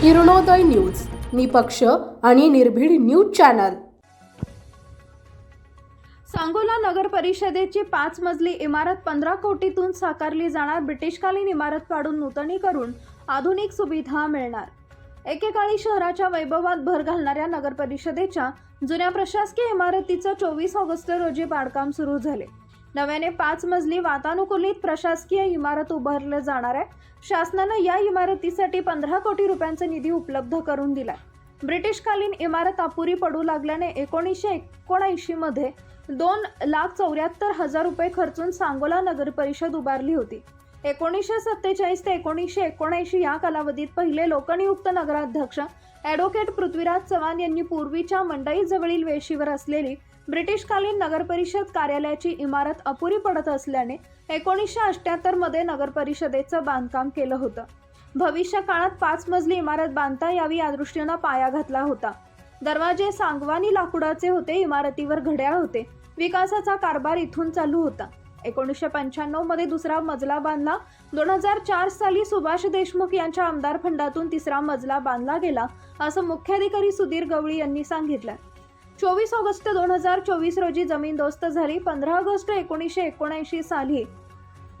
Kiranoday news निपक्ष आणि निर्भीड न्यूज चॅनल. सांगोला नगर परिषदेची पाच मजली इमारत पंधरा कोटीतून साकारली जाणार ब्रिटिशकालीन इमारत पाडून नूतनी करून आधुनिक सुविधा मिळणार. एकेकाळी शहराच्या वैभवात भर घालणाऱ्या नगर परिषदेच्या जुन्या प्रशासकीय इमारतीचं चोवीस ऑगस्ट रोजी बांधकाम सुरू झाले. नव्याने पाच मजली वातानुकूलित प्रशासकीय इमारत उभारलं जाणार आहे. शासनानं या इमारतीसाठी पंधरा कोटी रुपयांचा निधी उपलब्ध करून दिला ब्रिटिशकालीन इमारत अपुरी पडू लागल्याने एकोणीसशे एकोणऐंशी मध्ये दोन लाख चौऱ्याहत्तर हजार रुपये खर्चून सांगोला नगर परिषद उभारली होती. एकोणीसशे सत्तेचाळीस ते एकोणीसशे एकोणऐंशी या कालावधीत पहिले लोकनियुक्त नगराध्यक्ष ॲडव्होकेट पृथ्वीराज चव्हाण यांनी पूर्वीच्या मंडईजवळील वेशीवर असलेली ब्रिटिशकालीन नगरपरिषद कार्यालयाची इमारत अपुरी पडत असल्याने एकोणीसशे अठ्ठ्याहत्तरमध्ये नगरपरिषदेचं बांधकाम केलं होतं. भविष्य काळात पाच मजली इमारत बांधता यावी या दृष्टीनं पाया घातला होता. दरवाजे सांगवानी लाकूडाचे होते इमारतीवर घड्याळ होते. विकासाचा कारभार इथून चालू होता. एकोणीसशे पंच्याण्णवमध्ये दुसरा मजला बांधला. दोन हजार चार साली सुभाष देशमुख यांच्या आमदार फंडातून तिसरा मजला बांधला गेला असं मुख्याधिकारी सुधीर गवळी यांनी सांगितलं. चोवीस ऑगस्ट दोन हजार चोवीस रोजी जमीनदोस्त झाली. पंधरा ऑगस्ट एकोणीसशे एकोणऐंशी साली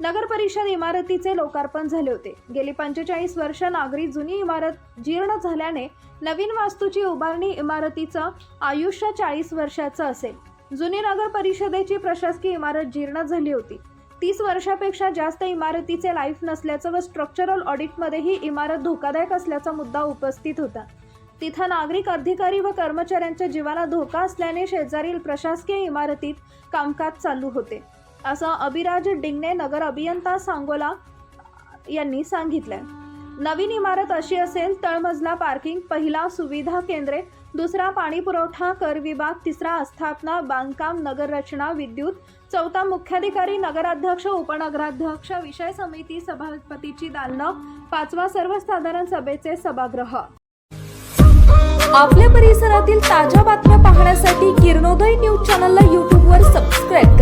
नगर परिषद इमारतीचे लोकार्पण झाले होते. गेली पंचेचाळीस वर्ष नागरी जुनी इमारत जीर्ण झाल्याने नवीन वास्तूची उभारणी इमारतीचं आयुष्य चाळीस वर्षाचं असेल. जुनी नगर परिषदेची प्रशासकीय इमारत जीर्ण झाली होती. तीस वर्षापेक्षा जास्त इमारतीचे लाईफ नसल्याचं व स्ट्रक्चरल ऑडिटमध्ये ही इमारत धोकादायक असल्याचा मुद्दा उपस्थित होता. तिथं नागरिक अधिकारी व कर्मचाऱ्यांच्या जीवाला धोका असल्याने शेजारील प्रशासकीय इमारतीत कामकाज चालू होते. असं अभिराज डिंगणे नगर अभियंता सांगोला यांनी सांगितलंय. नवीन इमारत अशी असेल तळमजला पार्किंग पहिला सुविधा केंद्रे दुसरा पाणी पुरवठा कर विभाग तिसरा आस्थापना बांधकाम नगररचना विद्युत चौथा मुख्याधिकारी नगराध्यक्ष उपनगराध्यक्ष विषय समिती सभापतीची दालनं पाचवा सर्वसाधारण सभेचे सभागृह. आपल्या परिसरातील ताज्या बातम्या पाहण्यासाठी किरणोदय न्यूज चॅनलला यूट्यूबवर सबस्क्राईब